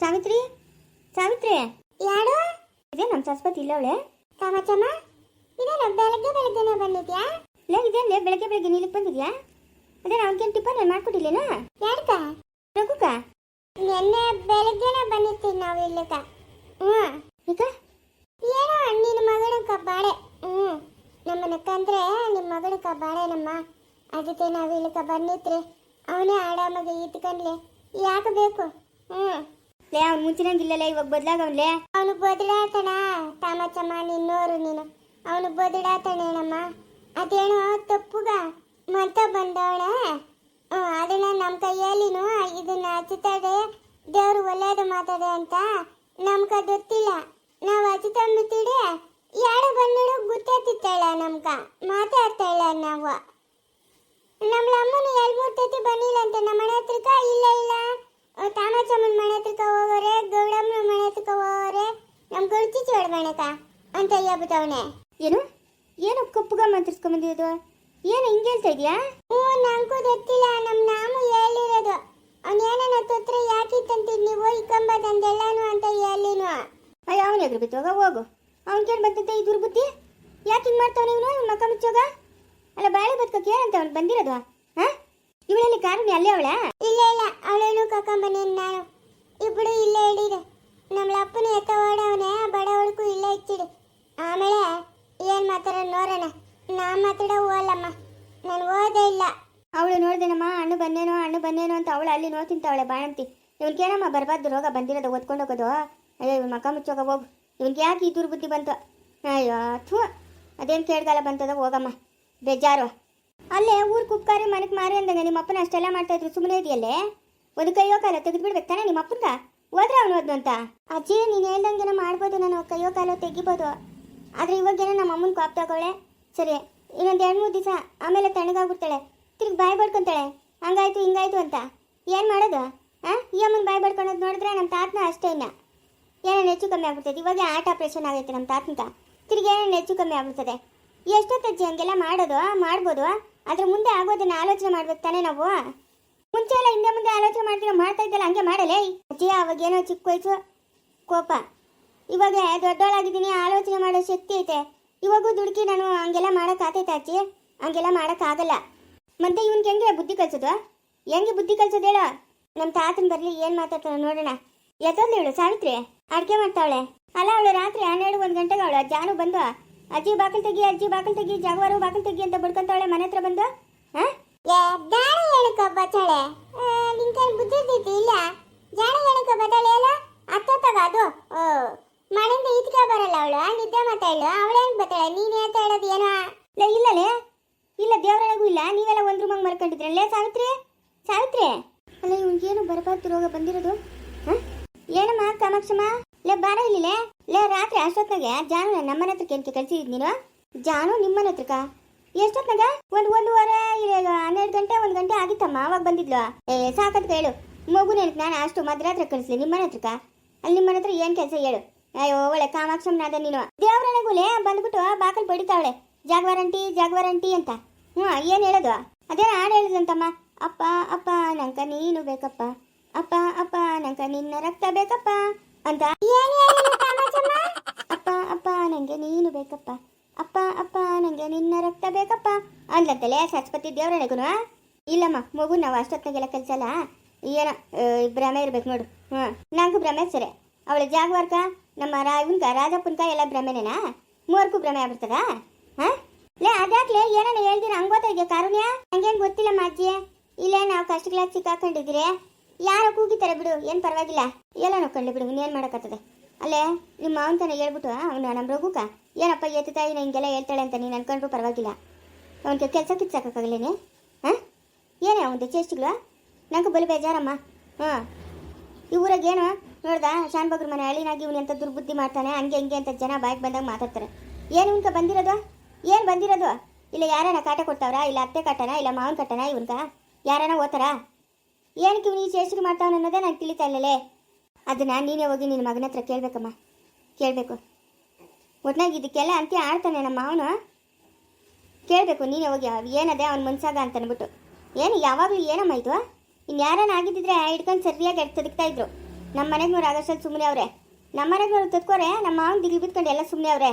ಸಾವಿತ್ರಿ? ಸಾವಿತ್ರಿ? ಯಾರು? ಇದೇ ನಮ್ಮ ಸರಸ್ವತಿ ಇಲ್ಲ ಅವಳೆ. ಕಾಮಚಮ್ಮ ಇದೇನು ಬೆಳಗ್ಗೆ ಬೆಳಗ್ಗೆನೆ ಬಂದಿದ್ಯಾ? ಲೇ ಇದೇನೆ ಬೆಳಗ್ಗೆ ಬೆಳಗ್ಗೆ ನೀಲಕ್ಕೆ ಬಂದಿದ್ಯಾ? ಅದೇ ಅವ್ನಿಗೇನು ಟಿಫನ್ ಮಾಡ್ಕೊಟ್ಟಿಲ್ಲೇನಾ? ಯಾರಕ್ಕ ರಘುಕ. ನೆನ್ನೆ ಬೆಳಗ್ಗೆನೆ ಬಂದಿರ್ತೀವಿ ನಾವು ಇಲ್ಲಕ ಹ್ಞೂ. ಈಗ ಏನೋ ನಿನ್ನ ಮಗಳ ಕಬ್ಬಾಳೆ. ಹ್ಞೂ. ನಮ್ಮನ್ನ ನಿಮ್ಮ ಮಗಳು ಕಬಾಳೆ ನಮ್ಮ ಅದಕ್ಕೆ ನಾವು ಇಲ್ಲಕ ಬಂದಿತ್ರಿ ಅವನೇ ಆಡಾಮಗೆ ಇಟ್ಕೊಂಡ್ಲೆ ಯಾಕೆ ಬೇಕು? ಹ್ಞೂ. ಲೇ, ಅವ್ನು ಮುಂಚಿನಂಗಿಲ್ಲಲ್ಲ ಇವಾಗ ಬದ್ಲಾಗವ್ನ್ಲೇ? ಅವನು ಬದಲಾತಣ ತಾಮಚಮ್ಮ ನಿನ್ನೋರು ನೀನು. ಅವನು ಬದಲಾತಣೇನಮ್ಮ ಅದೇನೋ ತಪ್ಪುಗ. ಮಂತ ಬಂದವಳ. ಅದನ್ನ ನಮ್ಮ ಕೈಯಲ್ಲಿನು ಇದನ್ನ ಹಚ್ಚುತ್ತದೆ ದೇವ್ರು ಒಳ್ಳೇದು ಮಾತಾಡೆ ಅಂತ ನಮ್ಗ ಗೊತ್ತಿಲ್ಲ. ನಾವು ಹಚ್ಚುತ್ತಂಬಿಟ್ಟಿಡೆ ಯಾರು ಬಂದಳು ಗೊತ್ತಾಗ್ತಿತ್ತಾಳ ನಮ್ಗ. ಮಾತಾಡ್ತಾಳ ನಾವು. ನಮ್ಮ ಅಮ್ಮನ ಎರಡು ಮೂರು ತತಿ ಬಂದಿಲ್ಲ ಅಂತ ನಮ್ಮ ಮನೆ ಹತ್ರಕ್ಕ ಇಲ್ಲ ಇಲ್ಲ ತಾಮಚಮ್ಮನ ಮನೆ ಹತ್ರಕ್ಕ ಹೋಗೋರೆ ಗೌಡಮ್ಮನ ಮನೆ ಹತ್ರಕ್ಕ ಹೋಗೋರೆ ನಮ್ಮ ಗೌಡ್ತಿ ಚೋಡ್ಬೇಣಕ ಅಂತ ಹೇಳ್ಬಿಟ್ಟವನೆ ಏನು? ಏನು ಕಪ್ಪುಗ ಮಂತ್ರಿಸ್ಕೊಂಬಂದಿರೋದು ಏನು ಹಿಂಗೆ ಹೇಳ್ತಾ ಇದೆಯಾ? ಓ ನಂಗೂ ಗೊತ್ತಿಲ್ಲ. ನಮ್ಮ ನಾಮು ಹೇಳಿರೋದು. ಅವ್ನು ಏನನ್ನ ತೊತ್ರ ಯಾಕಿತ್ತಂತ ನೀವು? ಇಕ್ಕಂಬದಂದೆಲ್ಲಾನು ಅಂತ ಹೇಳಿನು ಅಯ್ಯ ಅವನ ಎದುರು ಬಿತ್ತೋಗ ಹೋಗು ಅವ್ನಿಗೇನು ಬಂದಂತೆ ಈ ದುರ್ಬುದ್ಧಿ? ಯಾಕೆ ಹಿಂಗೆ ಮಾಡ್ತಾವ ನೀವು ಇವ್ನ ಮಕ್ಕ ಮುಚ್ಚೋಗ? ಅಲ್ಲ ಬಾಳೆ ಬದುಕಕ್ಕೆ ಕೇಳಂತ ಅವ್ನು ಬಂದಿರೋದು. ಹಾ? ಇವಳಲ್ಲಿ ಕಾರಣ ಅಲ್ಲೇ ಅವಳ? ಇಲ್ಲ ಇಲ್ಲ. ಅವಳೇನು ಕರ್ಕೊಂಬನ್ನಿ ನಾನು. ಇಬ್ಬರು ಇಲ್ಲೇ ಹೇಳಿದೆ ನಮ್ಮ ಅಪ್ಪನ ಎತ್ತ ಓಡವನೇ ಬಡವಳಿಗೂ ಇಲ್ಲೇ ಇಚ್ಚಿಡಿ ಆಮೇಲೆ ಏನು ಮಾತಾಡ ನೋಡೋಣ ನಾ ಮಾತಾಡ ಹೋಗಲ್ಲಮ್ಮ ನಾನು ಓದೇ ಇಲ್ಲ. ಅವಳು ನೋಡ್ದೇನಮ್ಮ, ಹಣ್ಣು ಬಂದೇನೋ ಹಣ್ಣು ಬಂದೇನೋ ಅಂತ ಅವಳು ಅಲ್ಲಿ ನೋ ತಿಂತಾವಳೆ ಬಾಣಂತಿ. ಇವನ್ಗೇನಮ್ಮ ಬರಬಾರ್ದು ರೋಗ ಬಂದಿರೋದು ಓದ್ಕೊಂಡು ಹೋಗೋದು? ಅಯ್ಯೋ ಇವ್ ಮಕ್ಕ ಮುಚ್ಚೋಗ ಹೋಗು. ಇವನ್ಗೆ ಯಾಕೆ ಈ ದುರ್ಬುದ್ಧಿ ಬಂತು? ಅಯ್ಯೋ, ಥೂ. ಅದೇನು ಕೇಳ್ದಲ್ಲ ಬಂತದ? ಹೋಗಮ್ಮ. ಬೇಜಾರು. ಅಲ್ಲೇ ಊರು ಕುಪ್ಕಾರಿ ಮನಕ್ ಮಾರಿ ಅಂದಂಗೆ ನಿಮ್ಮ ಅಪ್ಪನ ಅಷ್ಟೆಲ್ಲ ಮಾಡ್ತಾ ಇದ್ರು ಸುಮ್ಮನೆ ಇದೆಯಲ್ಲೇ? ಒಂದು ಕೈಯೋ ಕಾಲ ತೆಗೆದ್ಬಿಡ್ಬೇಕು ತಾನೆ ನಿಮ್ಮ ಅಪ್ಪನ ಹೋದ್ರೆ ಅವನು ಓದ್ನು ಅಂತ? ಅಜ್ಜಿ, ನೀನು ಹೇಳ್ದಂಗೆನ ಮಾಡ್ಬೋದು, ನಾನು ಕೈಯೋ ಕಾಲ ತೆಗಿಬೋದು. ಆದ್ರೆ ಇವಾಗೇನೋ ನಮ್ಮ ಅಮ್ಮನ ತಗೊಳ್ಳೆ. ಸರಿ. ಇನ್ನೊಂದು ಎರಡು ಮೂರು ದಿವಸ ಆಮೇಲೆ ತಣ್ಣಗಾಗ್ಬಿಡ್ತಾಳೆ. ತಿರ್ಗಿ ಬಾಯಿ ಬಡ್ಕೊತಾಳೆ. ಹಂಗಾಯ್ತು, ಹಿಂಗಾಯ್ತು ಅಂತ. ಏನು ಮಾಡೋದು? ಹಾಂ ಈ ಅಮ್ಮನ ಬಾಯಿ ಬಡ್ಕೊಳೋದು ನೋಡಿದ್ರೆ ನಮ್ಮ ತಾತನ ಅಷ್ಟೇ ಇನ್ನ. ಏನೇನು ಹೆಚ್ಚು ಕಮ್ಮಿ ಆಗ್ಬಿಡ್ತದೆ ಇವಾಗ ಆಟ ಆಪ್ರೇಷನ್ ಆಗೈತೆ ನಮ್ಮ ತಾತಂತ. ತಿರ್ಗಿ ಏನೇನು ಹೆಚ್ಚು ಕಮ್ಮಿ ಆಗ್ಬಿಡ್ತದೆ? ಎಷ್ಟೊತ್ತಜ್ಜಿ ಹಂಗೆಲ್ಲ ಮಾಡೋದು ಮಾಡ್ಬೋದು ಅದ್ರ ಮುಂದೆ ಆಗೋದನ್ನ ಆಲೋಚನೆ ಮಾಡ್ಬೇಕು ತಾನೇ ನಾವು ಮುಂಚೆ ಎಲ್ಲ ಹಿಂದೆ ಮುಂದೆ ಆಲೋಚನೆ ಮಾಡ್ತೀವಿ ಮಾಡ್ತಾ ಇದ್ದಲ್ಲ, ಹಂಗೆ ಮಾಡಲೇ ಅಜ್ಜಿ, ಅವಾಗ ಏನೋ ಚಿಕ್ಕ ವಯಸ್ಸು ಕೋಪ. ಇವಾಗ ದೊಡ್ಡವಳಾಗಿದ್ದೀನಿ ಆಲೋಚನೆ ಮಾಡೋ ಶಕ್ತಿ ಐತೆ. ಇವಾಗೂ ದುಡುಕಿ ನಾನು ಹಂಗೆಲ್ಲ ಮಾಡೋಕ್ಕಾತೈತೆ ಅಜ್ಜಿ. ಹಂಗೆಲ್ಲ ಮಾಡೋಕ್ಕಾಗಲ್ಲ ಮತ್ತೆ ಇವನ್ಗೆ ಹೆಂಗೆ ಬುದ್ಧಿ ಕಲ್ಸೋದು? ಹೆಂಗೆ ಬುದ್ಧಿ ಕಲ್ಸೋದು ಹೇಳೋ? ನಮ್ಮ ತಾತನ ಬರಲಿ ಏನು ಮಾತಾಡ್ತಾನೆ ನೋಡೋಣ. ಎತ್ತೋದ್ಲು ಇವಳು ಸಾವಿತ್ರಿ? ಅಡುಗೆ ಮಾಡ್ತಾವಳೆ. ಅಲ್ಲ ಅವಳು ರಾತ್ರಿ ಹನ್ನೆರಡು, ಒಂದು ಗಂಟೆಗೆ ಅವಳು ಜಾನು ಬಂದು. ಅಜ್ಜಿ ಬಾಕಲ್ ತೆಗಿ, ಅಜ್ಜಿ ಬಾಕಲ್ ತೆಗಿ ಜಾಗವಾರು ಬಾಕಲ್ ತೆಗಿ ಅಂತ ಬಡ್ಕೊಂತಾವಳೆ ಮನೆ ಹತ್ರ ಬಂದು. ಹಾಂ? ಬತ್ತಾಳೆ ಬುದ್ಧಿ ಇಲ್ಲ? ಜಾಣ ಬತ್ತಾಳೆ ಹೇಳು ಅತ್ತೋತಾಗ ಅದು. ಓ. ಮನೆಯಿಂದ ಈತ್ಕ ಬರಲ್ಲ ಅವಳು. ನಿದ್ದೆ ಮಾತಾಡ್ಲು ಅವಳೇನ್ ಹೆಂಗ್ ಬತ್ತಾಳೆ ನೀನ್ ಹೇಳ್ತಾ ಹೇಳೋದು ಏನೋ? ಲೇ, ಇಲ್ಲಲೇ. ಇಲ್ಲ, ದೇವರೊಳಗೂ ಇಲ್ಲ. ನೀವೆಲ್ಲ ಒಂದು ರೂಮಾಗ ಮರ್ಕೊಂಡಿದ್ರಲ್ಲೇ ಸಾವಿತ್ರಿ. ಸಾವಿತ್ರಿ. ಅಲ್ಲ, ಇವ್ನಿಗೇನು ಬರಬಾರ್ದು ರೋಗ ಬಂದಿರೋದು? ಏನಮ್ಮ, ಕಾಮಾಕ್ಷಮ್ಮ? ಲೇ, ಬಾರ ಇಲ್ಲಿಲ್ಲ ಲೇ. ರಾತ್ರಿ ಅಷ್ಟೊತ್ತಾಗೆ ಜಾನು ನಮ್ಮನೆ ಕಳ್ಸಿದ್ ನೀನು? ಜಾನು ನಿಮ್ಮನ ಹತ್ರಕ್ಕ? ಎಷ್ಟೊತ್ತಿನಾಗ ಒಂದು ಒಂದೂವರೆ ಹನ್ನೆರಡು ಗಂಟೆ, ಒಂದು ಗಂಟೆ ಆಗಿತ್ತಮ್ಮ, ಅವಾಗ ಬಂದಿದ್ಲು. ಏ, ಸಾಕತ್ ಹೇಳು ಮಗುನ ನಾನು ಅಷ್ಟು ಮಧ್ಯರಾತ್ರಿ ಕಳಿಸ್ಲಿ. ನಿಮ್ಮನ ಹತ್ರಕ ಅಲ್ಲಿ ನಿಮ್ಮನ ಹತ್ರ ಏನು ಕೆಲಸ ಹೇಳು. ಅಯ್ಯೋ, ಒಳ್ಳೆ ಕಾಮಾಕ್ಷಮ್ನಾದ ನೀನು. ದೇವರಣೆಗೂಲೆ ಬಂದ್ಬಿಟ್ಟು ಬಾಕಲ್ ಬಡಿತಾವಳೆ ಜಾಗವಾರಂಟಿ ಜಾಗವಾರಂಟಿ ಅಂತ. ಹ್ಞೂ ಏನು ಹೇಳೋದು? ಅದೇ ಹಾಡು ಹೇಳಿದಂತಮ್ಮ. ಅಪ್ಪ ಅಪ್ಪ, ನಂಕ ನೀನು ಬೇಕಪ್ಪ. ಅಪ್ಪ ಅಪ್ಪ, ನಂಕ ನಿನ್ನ ರಕ್ತ ಬೇಕಪ್ಪ ಅಂತ. ಅಪ್ಪ ಅಪ್ಪ, ನಂಗೆ ನೀನು ಬೇಕಪ್ಪ. ಅಪ್ಪ ಅಪ್ಪ, ನಂಗೆ ನಿನ್ನ ರಕ್ತ ಬೇಕಪ್ಪ ಅಂದ್ಲಂತಲೇ ಸಚ್ಪತಿ ದೇವರಣೆಗೂ ಇಲ್ಲಮ್ಮ, ಮಗು ನಾವು ಅಷ್ಟೊತ್ತಿಗೆಲ್ಲ ಕಲ್ಸಲ್ಲ ಏನ ಭ್ರಮೆ ಇರ್ಬೇಕು ನೋಡು. ಹ್ಞೂ ನಂಗೆ ಭ್ರಮೆ ಸರಿ. ಅವಳ ಜಾಗವಾರ್ಕ ನಮ್ಮ ರಾ ಇವನ್ಕ ರಾಜಪ್ಪನ್ಕ ಎಲ್ಲ ಭ್ರಮೆನೇನಾ? ಮೂವರ್ಗೂ ಭ್ರಮೆ ಆಗ್ಬಿಡ್ತದ? ಹಾಂ? ಲೇ ಅದಾಗ್ಲೆ ಏನಾನ ಹೇಳ್ದಿರ? ಹಂಗ್ ಗೊತ್ತಾಯ್ತು ಕಾರುಣ್ಯ? ಹಂಗೇನು ಗೊತ್ತಿಲ್ಲ ಅಜ್ಜಿ ಇಲ್ಲೇ ನಾವು ಕಷ್ಟಗಳ ಸಿಕ್ಕಾಕೊಂಡಿದ್ದೀರಿ. ಯಾರೋ ಕೂಗಿತಾರೆ ಬಿಡು. ಏನು ಪರವಾಗಿಲ್ಲ. ಎಲ್ಲ ನೋಡ್ಕೊಂಡ್ಲಿ ಬಿಡು. ಇನ್ನೇನು ಮಾಡೋಕ್ಕತ್ತದೆ ಅಲ್ಲೇ ನಿಮ್ಮ ಮಾವನ ತಾನೆ ಹೇಳ್ಬಿಟ್ಟು ಅವನು ನಮ್ಮ ರಘುಕ. ಏನಪ್ಪ ಎತ್ತ ತಾಯಿ ಹಿಂಗೆಲ್ಲ ಹೇಳ್ತಾಳೆ ಅಂತ ನೀನು ಅನ್ಕೊಂಡ್ರು ಪರವಾಗಿಲ್ಲ. ಅವನಿಗೆ ಕೆಲಸ ಕಿತ್ಸಾಕಾಗಲೇನೆ ಹಾಂ? ಏನೇ ಅವನದು ಚೇಷ್ಟಗಳು ನಂಗೆ ಬಲು ಬೇಜಾರಮ್ಮ. ಹಾಂ. ಈ ಊರಾಗ ಏನು? ನೋಡ್ದಾ? ಶಾನ್ ಮನೆ ಹಳ್ಳಿನಾಗಿ ಇವನು ಅಂತ ದುರ್ಬುದ್ಧಿ ಮಾಡ್ತಾನೆ, ಹಂಗೆ ಹಂಗೆ ಅಂತ ಜನ ಬಾಯಿಗೆ ಬಂದಾಗ ಮಾತಾಡ್ತಾರೆ. ಏನು ಇವ್ನ್ಕ ಬಂದಿರೋದು? ಏನು ಬಂದಿರೋದು? ಇಲ್ಲ ಯಾರನ ಕಾಟ ಕೊಡ್ತಾವ್ರಾ? ಇಲ್ಲ ಅತ್ತೆ ಕಾಟನ? ಇಲ್ಲ ಮಾವನ ಕಾಟನ ಇವನ್ಕ? ಯಾರನ ಓದ್ತಾರಾ? ಏನಕ್ಕೆ ಇವನು ಈ ಚೇಷ್ಟಿಗೆ ಮಾಡ್ತಾವನ ಅನ್ನೋದೇ ನಂಗೆ ತಿಳಿತಾ ಇಲ್ಲಲೇ. ಅದನ್ನ ನೀನೇ ಹೋಗಿ ನಿನ್ನ ಮಗನ ಹತ್ರ ಕೇಳಬೇಕಮ್ಮ. ಕೇಳಬೇಕು. ಒಟ್ನಾಗ ಇದಕ್ಕೆಲ್ಲ ಅಂತ್ಯ ಆಡ್ತಾನೆ ನಮ್ಮ ಮಾವನು. ಕೇಳಬೇಕು, ನೀನೇ ಹೋಗಿ ಏನದೆ ಅವ್ನ ಮನ್ಸಾಗ ಅಂತ ಅಂದ್ಬಿಟ್ಟು. ಏನು, ಯಾವಾಗಲೂ ಏನಮ್ಮ ಇದು? ಇನ್ನು ಯಾರನ್ನ ಆಗಿದ್ದಿದ್ರೆ ಹಿಡ್ಕೊಂಡು ಸರಿಯಾಗಿ ಎಡ್ ತೆಗಿತಾ ಇದ್ರು. ನಮ್ಮ ಮನೆಗೆ ಆಗಷ್ಟಲ್ಲಿ ಸುಮ್ಮನೆ ಅವ್ರೆ. ನಮ್ಮ ಮನೆಗೆ ತತ್ಕೋರೆ ನಮ್ಮ ಮಾವನ ದಿಗ್ಲಿ ಬಿದ್ಕೊಂಡು ಎಲ್ಲ ಸುಮ್ಮನೆ ಅವ್ರೆ.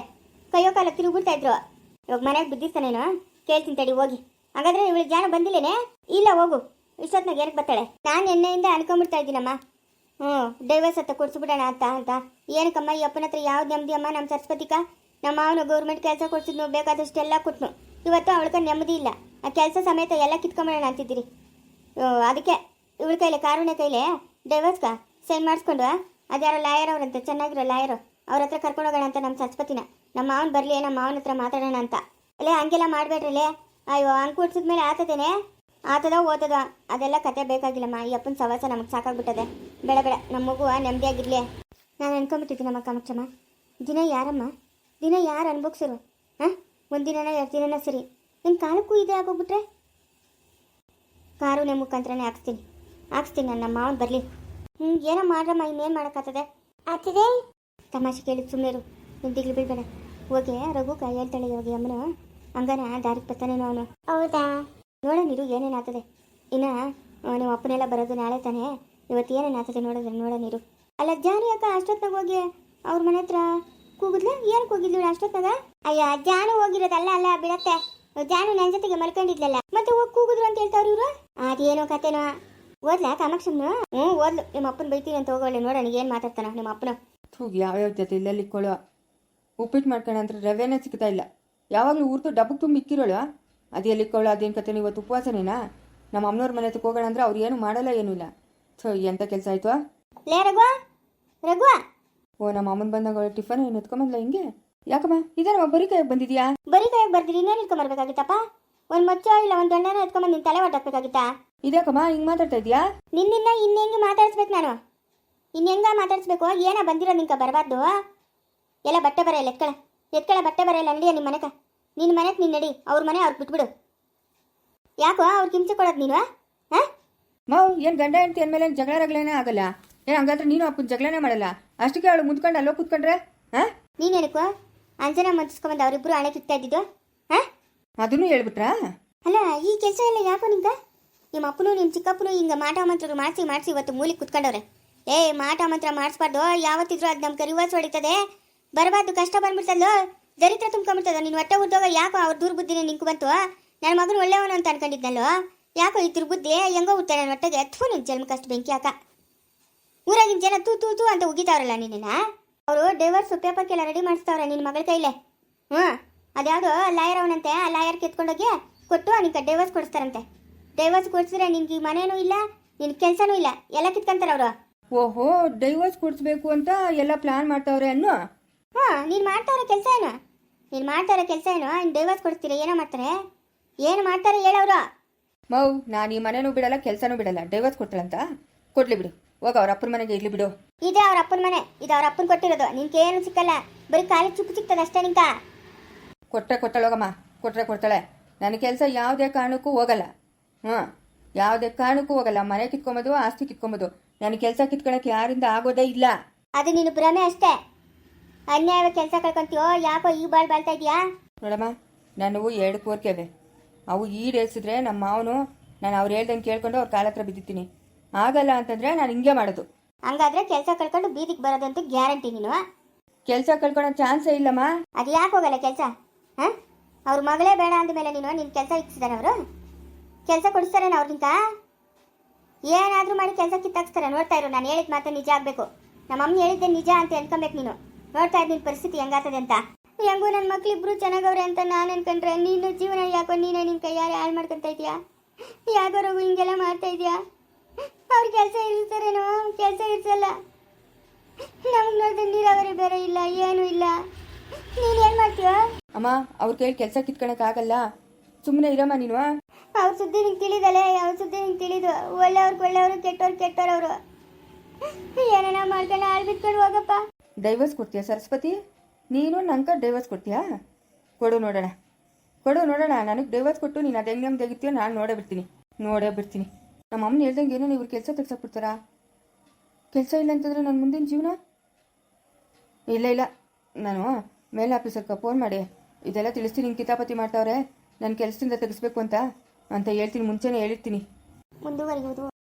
ಕೈಯೋ ಕಾಲ ತಿರುಗಿಬಿಡ್ತಾ ಇದ್ರು. ಇವಾಗ ಮನೆಗೆ ಬಿದ್ದಿರ್ತಾನೇನೋ? ಕೇಳ್ತೀನಿ ತಡಿ, ಹೋಗಿ. ಹಾಗಾದ್ರೆ ಇವಳು ಜಾನ ಬಂದಿಲ್ಲೇನೆ? ಇಲ್ಲ, ಹೋಗು. ಇಷ್ಟೊತ್ನಾಗ ಏನಕ್ಕೆ ಬರ್ತಾಳೆ. ನಾನು ಎಣ್ಣೆಯಿಂದ ಅನ್ಕೊಂಬಿಡ್ತಾ ಇದ್ದೀನಮ್ಮ. ಹ್ಞೂ ಡೈವರ್ಸ್ ಹತ್ತ ಕೊಡ್ಸಿಬಿಡೋಣ ಅಂತ ಅಂತ. ಏನಕ್ಕಮ್ಮ, ಈ ಅಪ್ಪನ ಹತ್ರ ಯಾವ್ದು ನೆಮ್ಮದಿ ಅಮ್ಮ ನಮ್ಮ ಸರಸ್ವತಿಕ? ನಮ್ಮ ಮಾವನ ಗೌರ್ಮೆಂಟ್ ಕೆಲಸ ಕೊಡ್ಸಿದ್ನು ಬೇಕಾದಷ್ಟೆಲ್ಲ ಕೊಟ್ನು. ಇವತ್ತು ಅವಳಿಗೆ ನೆಮ್ಮದಿ ಇಲ್ಲ. ಆ ಕೆಲಸ ಸಮೇತ ಎಲ್ಲ ಕಿತ್ಕೊಂಬಿಡೋಣ ಅಂತಿದ್ದೀರಿ. ಅದಕ್ಕೆ, ಇವಳ ಕೈಲೇ, ಕಾರುಣ್ಯ ಡೈವರ್ಸ್ ಡೈವರ್ಸ್ಗ ಸೈನ್ ಮಾಡಿಸ್ಕೊಂಡು ಅದ್ಯಾರೋ ಲಾಯರ್ ಅವರಂತೆ, ಚೆನ್ನಾಗಿರೋ ಲಾಯರು ಅವ್ರ ಹತ್ರ ಕರ್ಕೊಂಡು ಹೋಗೋಣ ಅಂತ ನಮ್ಮ ಸಸ್ಪತಿನ ನಮ್ಮ ಮಾವನ್ ಬರಲಿ ನಮ್ಮ ಮಾವನ ಹತ್ರ ಮಾತಾಡೋಣ ಅಂತ. ಅಲ್ಲೇ ಹಂಗೆಲ್ಲ ಮಾಡಬೇಡ್ರಲ್ಲೇ ಅಯ್ಯೋ ಹಂಗೆ ಕೂಡ್ಸಿದ್ಮೇಲೆ ಆತದೇನೆ? ಆತದ ಓದದ ಅದೆಲ್ಲ ಕತೆ ಬೇಕಾಗಿಲ್ಲಮ್ಮ. ಈ ಅಪ್ಪನ ಸವಾಸ ನಮಗೆ ಸಾಕಾಗ್ಬಿಟ್ಟದೆ. ಬೇಡ ಬೇಡ. ನಮ್ಮ ಮಗು ನೆಮ್ಮದಿಯಾಗಿರ್ಲಿ ನಾನು ಅನ್ಕೊಂಬಿಟ್ಟಿದ್ದೀನಮ್ಮ ಕಾಮಾಕ್ಷಮ್ಮ ದಿನ ಯಾರಮ್ಮ? ದಿನ ಯಾರು ಅನ್ಭೋಗ್ಸರು ಹಾಂ? ಒಂದಿನ ಎರಡು ದಿನನ ಸರಿ. ನಿಮ್ಮ ಕಾಲಕ್ಕೂ ಇದೇ ಆಗೋಗ್ಬಿಟ್ರೆ? ಕಾರುಣ್ಯ ಮುಖಾಂತರನೇ ಹಾಕ್ಸ್ತೀನಿ. ಹಾಕ್ಸ್ತೀನಿ. ನನ್ನ ನಮ್ಮ ಮಾವನ್ ಬರಲಿ. ಹ್ಞೂ ಏನೋ ಮಾಡ್ರಮ್ಮ ಇನ್ನೇನು ಮಾಡೋಕ್ಕಾಗ್ತದೆ? ಆಗ್ತಿದೆ? ತಮಾಷೆ ಕೇಳಿದ್ ಸುಮ್ಮನೆ ದಿಗ್ಲು ಬಿಡ್ಬೇಡ. ಹೋಗಿ ರಘು ಕೈ ಹೇಳ್ತಾಳೆ ಇವಾಗ ಅಮ್ಮನು. ಹಂಗನ ದಾರಿಗೆ ಬರ್ತಾನೇನೋ ಅವನು. ಹೌದಾ? ನೋಡೋಣ ಇರು ಏನೇನಾಗ್ತದೆ? ಇನ್ನ ಇನ್ನು ನಿಮ್ಮ ಅಪ್ಪನೆಲ್ಲ ಬರೋದು ನಾಳೆ ತಾನೇ. ಇವತ್ತು ಏನೇನಾಗ್ತದೆ ನೋಡಿದ್ರೆ ನೋಡೋಣ ನೀರು ಅಲ್ಲ ಜಾನಿ ಅಕ್ಕ ಅಷ್ಟೊತ್ತಾಗ ಹೋಗಿ ಅವ್ರ ಮನೆ ಹತ್ರ ಕೂಗಿದ್ಲ? ಏನು ಕೂಗಿದ್ಲು ಅಷ್ಟೊತ್ತಾಗ ಅಯ್ಯ ಜಾನು ಹೋಗಿರೋದಲ್ಲ ಅಲ್ಲ ಬಿಡತ್ತೆ. ಜಾನು ನನ್ನ ಜೊತೆಗೆ ಮಲ್ಕೊಂಡಿದ್ಲಲ್ಲ. ಮತ್ತೆ ಹೋಗಿ ಕೂಗಿದ್ರು ಅಂತ ಹೇಳ್ತಾವ್ರು ಇವರು? ಅದೇನೋ ಕತೆನೋ. ಓದ್ಲಾ ಕಾಮಾಕ್ಷ ಹ್ಞೂ ಓದ್ಲು. ನಿಮ್ಮ ಅಪ್ಪನ ಬೈತೀನಿ ಅಂತ ಹೋಗೋಳೆ ನನಗೆ ಏನು ಮಾತಾಡ್ತಾನ ನಿಮ್ಮ ಅಪ್ಪನ. ಹೋಗಿ ಯಾವ್ಯಾವ ಜೊತೆ ಇಲ್ಲಲ್ಲಿ ಇಕ್ಕೊಳ್ಳೋ ಉಪ್ಪಿಟ್ಟು ಮಾಡ್ಕೊಂಡು ಅಂದ್ರೆ ರವೆನೇ ಸಿಗ್ತಾ ಇಲ್ಲ. ಯಾವಾಗಲೂ ಊರ್ತು ಡಬ್ಬಕ್ಕೆ ತುಂಬ ಇಕ್ಕಿರೋಳು. ಅದು ಎಲ್ಲಿ ಇಕ್ಕೊಳ್ಳೋ ಅದೇನು ಕತೆ ಇವತ್ತು ಉಪವಾಸನೇನಾ? ನಮ್ಮ ಅಮ್ಮನವ್ರ ಮನೆ ಹತ್ರಕ್ಕೆ ಹೋಗೋಣ ಅಂದ್ರೆ ಅವ್ರು ಏನು ಮಾಡಲ್ಲ ಏನೂ ಇಲ್ಲ. ಸೊ ಎಂಥ ಕೆಲಸ ಆಯಿತು? ಲೇ ರಘು ರಘು ಓ ನಮ್ಮ ಅಮ್ಮನ ಬಂದಾಗ ಟಿಫನ್ ಏನು ಎತ್ಕೊಂಬಂದ್ಲ ಹಿಂಗೆ? ಯಾಕಮ್ಮ ಇದೇನಮ್ಮ ಬರೀ ಕೈಯಾಗ ಬಂದಿದ್ಯಾ? ಬರೀ ಕೈಯಾಗ ಬರ್ದಿರಿ ಇನ್ನೇನು ಇಟ್ಕೊಂಬರ್ಬೇಕಾಗಿತ್ತಪ್ಪ ಒಂದು ಮಚ್ಚ ಇಲ್ಲ ಒಂದು ದೊಣ್ಣನ ಎತ್ಕೊಂಬಂದು ನಿನ್ನ ತಲೆ ಹೊಟ್ಟಾಕ್ಬೇಕಾಗಿತ್ತಾ ಇದ್ಯಾಕಮ್ಮ? ಹಿಂಗೆ ಮಾತಾಡ್ತಾ ಇದೀಯಾ ನಿನ್ನಿಂದ ಇನ್ನೆಂಗೆ ಮಾತಾಡಿಸ್ಬೇಕು ನಾನು? ಇನ್ನೆಂಗ ಮಾತಾಡಿಸ್ಬೇಕು? ಏನ ಬಂದಿರೋ ನಿಂಕ ಬರಬಾರ್ದು ಎಲ್ಲ ಬಟ್ಟೆ ಬರೆಯಲ್ಲ ಎತ್ಕಳ? ಎತ್ಕಳ ಬಟ್ಟೆ ಬರೆಯಲ್ಲ ನಡಿಯ ನಿಮ್ಮ ಮನೆಕ? ನಿನ್ನ ಮನೆಗೆ ನೀನು ನಡಿ ಅವ್ರ ಮನೆ ಅವ್ರಿಗೆ ಬಿಟ್ಬಿಡು. ಯಾಕೋ ಅವ್ರು ಕಿಂಚೆ ಕೊಡೋದು ನೀನು ಹಾಂ? ಮಾವು ಏನು ಗಂಡ ಹೆಂಡತಿ ಅಂದಮೇಲೆ ಏನು ಜಗಳ ರಗಳೇನೇ ಆಗಲ್ಲ? ಏನು ಹಂಗಾದ್ರೆ ನೀನು ಅಪ್ಪನ ಜಗಳನೇ ಮಾಡಲ್ಲ? ಅಷ್ಟಕ್ಕೆ ಅವಳು ಮುದ್ಕೊಂಡು ಅಲ್ಲೋ ಕೂತ್ಕೊಂಡ್ರೆ ಹಾಂ? ನೀನೇನಕ್ಕೋ ಅಂಜನ ಮಂತಿಸ್ಕೊಂಬಂದು ಅವರಿಬ್ರು ಹಣೆ ಕಿತ್ತಾ ಇದ್ದಿದ್ದು ಹಾಂ? ಅದನ್ನು ಹೇಳ್ಬಿಟ್ರಾ? ಅಲ್ಲ ಈ ಕೆಲಸ ಎಲ್ಲ ಯಾಕೋ ನಿಂಗ? ನಿಮ್ಮ ಅಪ್ಪನು, ನಿಮ್ಮ ಚಿಕ್ಕಪ್ಪನು ಹಿಂಗೆ ಮಾಟ ಮಂತ್ರರು ಮಾಡಿಸಿ ಮಾಡಿಸಿ ಇವತ್ತು ಮೂಲಿ ಕುತ್ಕೊಂಡವ್ರೆ. ಏ, ಮಾಟ ಮಂತ್ರ ಮಾಡಿಸ್ಬಾರ್ದು. ಯಾವತ್ತಿದ್ರು ಅದು ನಮ್ಮ ಕರಿವಾಸ ಹೊಡಿತದೆ. ಬರಬಾರ್ದು, ಕಷ್ಟ ಬಂದ್ಬಿಡ್ತಲ್ಲೋ ದರಿದ್ರ ತುಂಬ್ಕೊಂಡ್ಬಿಡ್ತದ. ನೀನು ಹೊಟ್ಟೆ ಉದ್ದೋಗ ಯಾಕೋ ಅವ್ರ ದುರ್ಬುದ್ಧಿನೇ ನಿಂಕು ಬಂತು? ನನ್ನ ಮಗನ ಒಳ್ಳೆಯವನು ಅಂತ ಅನ್ಕೊಂಡಿದ್ನಲ್ಲೋ? ಯಾಕೋ ಈ ದುರ್ಬುದ್ಧಿ ಹೆಂಗೋ ಹುಡ್ತಾರೆ ನನ್ನ ಹೊಟ್ಟೆಗೆ? ಎತ್ಫೋ ನಿನ್ನ ಕಷ್ಟ ಬೆಂಕಿ ಹಾಕ. ಊರಾಗಿನ ಜನ ತೂ ತೂ ತೂ ಅಂತ ಉಗಿತಾವ್ರಲ್ಲ ನಿನ್ನ ಅವರು ಡೈವರ್ಸ್ ಪೇಪರ್ಗೆಲ್ಲ ರೆಡಿ ಮಾಡಿಸ್ತಾವ್ರೆ ನಿನ್ನ ಮಗಳ ಕೈಲೇ. ಹ್ಞೂ ಅದ್ಯಾವುದೋ ಲಾಯರ್ ಅವನಂತೆ. ಆ ಲಾಯರ್ ಹೋಗಿ ಕೊಟ್ಟು ಅವನಿಗೆ ಡೈವರ್ಸ್ ಕೊಡಿಸ್ತಾರಂತೆ. ಡೈವರ್ಸ್ ಕೊಡಿಸಿದ್ರೆ ನಿನ್ಗೆ ಮನೇನೂ ಇಲ್ಲ ನಿನ್ ಕೆಲಸನೂ ಇಲ್ಲ ಎಲ್ಲ ಕಿತ್ಕೊಂತಾರೆ ಅವರು. ಓಹೋ ಡೈವರ್ಸ್ ಕೊಡಿಸ್ಬೇಕು ಅಂತ ಎಲ್ಲ ಪ್ಲಾನ್ ಮಾಡ್ತಾವ್ರೆ ಅನ್ನು? ಹಾ ನೀನು ಮಾಡ್ತಾ ಇರೋ ಕೆಲಸ ಏನು? ನೀನು ಮಾಡ್ತಾ ಇರೋ ಕೆಲಸ ಏನು? ಡೈವರ್ಸ್ ಕೊಡಿಸ್ತೀರಾ ಏನೋ ಮಾಡ್ತಾರೆ? ಏನು ಮಾಡ್ತಾರೆ ಹೇಳವ್ರು ಮೌ ನಾನು ಈ ಮನೆನೂ ಬಿಡಲ್ಲ ಕೆಲಸನೂ ಬಿಡಲ್ಲ. ಡೈವರ್ಸ್ ಕೊಡ್ತಾಳಂತ? ಕೊಡ್ಲಿ ಬಿಡು. ಹೋಗ ಅವ್ರ ಅಪ್ಪನ ಮನೆಗೆ ಇರ್ಲಿ ಬಿಡು. ಇದೇ ಅವ್ರ ಅಪ್ಪನ ಮನೆ ಇದು ಅವ್ರ ಅಪ್ಪನ ಕೊಟ್ಟಿರೋದು. ನಿನ್ಗೆ ಏನು ಸಿಕ್ಕಲ್ಲ ಬರೀ ಕಾಲಿ ಚುಕ್ಕು ಸಿಗ್ತದೆ ಅಷ್ಟೇ ನಿಂಕ ಕೊಟ್ಟರೆ ಕೊಡ್ತಾಳೆ ಹೋಗಮ್ಮ ಕೊಟ್ಟರೆ ಕೊಡ್ತಾಳೆ. ನನ್ನ ಕೆಲಸ ಯಾವುದೇ ಕಾರಣಕ್ಕೂ ಹೋಗಲ್ಲ. ಹ್ಞೂ ಯಾವುದೇ ಕಾರಣಕ್ಕೂ ಹೋಗಲ್ಲ. ಮನೆ ಕಿತ್ಕೊಂಬೋದು ಆಸ್ತಿ ಕಿತ್ಕೊಂಬೋದು. ನನ್ನ ಕೆಲಸ ಕಿತ್ಕೊಳಕ್ಕೆ ಯಾರಿಂದ ಆಗೋದೇ ಇಲ್ಲ. ಅದು ನೀನು ಭ್ರಮೆ ಅಷ್ಟೇ. ಅನ್ಯಾಯ ಕೆಲಸ ಕಳ್ಕೊಂತೀಯೋ ಯಾಕೋ ಈ ಬಾಳ್ ಬಾಳ್ತಾ ಇದೀಯಾ? ನೋಡಮ್ಮ ನನವು ಎರಡು ಕೋರಿಕೆವೆ ಅವು ಈಡೇರಿಸಿದ್ರೆ ನಮ್ಮ ಮಾವನು ನಾನು ಅವ್ರು ಹೇಳ್ದಂಗೆ ಕೇಳ್ಕೊಂಡು ಅವ್ರ ಕಾಲ ಹತ್ರ ಬಿದ್ದಿದ್ದೀನಿ. ಆಗಲ್ಲ ಅಂತಂದ್ರೆ ನಾನು ಹಿಂಗೆ ಮಾಡೋದು. ಹಂಗಾದ್ರೆ ಕೆಲಸ ಕಳ್ಕೊಂಡು ಬೀದಿಗೆ ಬರೋದಂತೂ ಗ್ಯಾರಂಟಿ ನೀನು? ಕೆಲಸ ಕಳ್ಕೊಳ್ಳೋ ಚಾನ್ಸೇ ಇಲ್ಲಮ್ಮ. ಅದು ಯಾಕೆ ಹೋಗಲ್ಲ ಕೆಲಸ? ಹಾಂ? ಅವ್ರ ಮಗಳೇ ಬೇಡ ಅಂದಮೇಲೆ ನೀನು ನಿನ್ನ ಕೆಲಸ ಇಕ್ಸಿದಾರೆ ಅವರು? ಕೆಲಸ ಕೊಡಿಸ್ತಾರೇನ ಅವ್ರಿಗಿಂತ? ಏನಾದರೂ ಮಾಡಿ ಕೆಲಸ ಕಿತ್ತಾಕ್ಸ್ತಾರೆ. ನೋಡ್ತಾ ಇರು, ನಾನು ಹೇಳಿದ ಮಾತ್ರ ನಿಜ ಆಗಬೇಕು. ನಮ್ಮ ಅಮ್ಮ ಹೇಳಿದ್ದೆ ನಿಜ ಅಂತ ಅನ್ಕೊಬೇಕು ನೀನು. ನೋಡ್ತಾ ಇದ್ದೀನಿ ಪರಿಸ್ಥಿತಿ ಹೆಂಗಾಗ್ತದೆ ಅಂತ. ಹೆಂಗೂ ನನ್ನ ಮಕ್ಳಿಬ್ರು ಚೆನ್ನಾಗವ್ರೆ ಅಂತ ನಾನು ಅನ್ಕೊಂಡ್ರೆ ನೀನು ಜೀವನ ಯಾಕೋ ನೀನೇ ನಿನ್ನ ಕೈಯಾರೆ ಹಾಳು ಮಾಡ್ಕೊತಾ ಇದೆಯಾ ಯಾಕೋ ರಘು ಹಿಂಗೆಲ್ಲ ಮಾಡ್ತಾ ಇದೆಯಾ ಅವ್ರ ಕೆಲಸ ಇರ್ತಾರೇನೋ? ಕೆಲಸ ಇರ್ತಲ್ಲ ನಮ್ಗೆ ನೋಡಿದ್ರೆ ನೀರಾವರಿ ಬೇರೆ ಇಲ್ಲ, ಏನೂ ಇಲ್ಲ. ನೀನು ಏನು ಮಾಡ್ತೀಯ? ಅಮ್ಮ, ಅವ್ರ ಕೈಲಿ ಕೆಲಸ ಕಿತ್ಕೊಳಕ್ಕಾಗಲ್ಲ ಸುಮ್ಮನೆ ಇರಮ್ಮ ನೀನು ಅವ್ರ ಸುದ್ದಿ ನಿಂಗೆ ತಿಳಿದಲೆ? ಅವ್ರ ಸುದ್ದಿ ನಿಂಗೆ ತಿಳಿದು. ಒಳ್ಳೆಯವ್ರಿಗೆ ಒಳ್ಳೆಯವರು ಕೆಟ್ಟವ್ರು ಕೆಟ್ಟವ್ರವರು ಏನೇನ ಮಾಡ್ಕೊಂಡು ಹಾಳು ಬಿಟ್ಕೊಂಡು ಹೋಗಪ್ಪ. ಡೈವರ್ಸ್ ಕೊಡ್ತೀಯಾ ಸರಸ್ವತಿ? ನೀನು ನಂಗೆ ಡೈವರ್ಸ್ ಕೊಡ್ತೀಯಾ? ಕೊಡು ನೋಡೋಣ. ಕೊಡು ನೋಡೋಣ. ನನಗೆ ಡೈವರ್ಸ್ ಕೊಟ್ಟು ನೀನು ಅದು ಹೆಂಗೆ ತೆಗಿತೀಯೋ ನಾನು ನೋಡೇ ಬಿಡ್ತೀನಿ. ನೋಡೇ ಬಿಡ್ತೀನಿ. ನಮ್ಮ ಅಮ್ಮನ ಹೇಳ್ದಂಗೆ ಏನೋ ನೀವು ಕೆಲಸ ತೆಗ್ಸಕ್ಬಿಡ್ತಾರಾ? ಕೆಲಸ ಇಲ್ಲ ಅಂತಂದರೆ ನನ್ನ ಮುಂದಿನ ಜೀವನ? ಇಲ್ಲ ಇಲ್ಲ. ನಾನು ಮೇಲ್ ಆಫೀಸರ್ಗೆ ಫೋನ್ ಮಾಡಿ. ಇದೆಲ್ಲ ತಿಳಿಸ್ತೀನಿ ಹಿಂಗೆ ಕಿತಾಪತಿ ಮಾಡ್ತಾವ್ರೆ. ನನ್ನ ಕೆಲಸದಿಂದ ತೆಗೆಸ್ಬೇಕು ಅಂತ ಅಂತ ಹೇಳ್ತೀನಿ ಮುಂಚೆನೇ ಹೇಳಿರ್ತೀನಿ. ಮುಂದುವರಿಯುವುದು.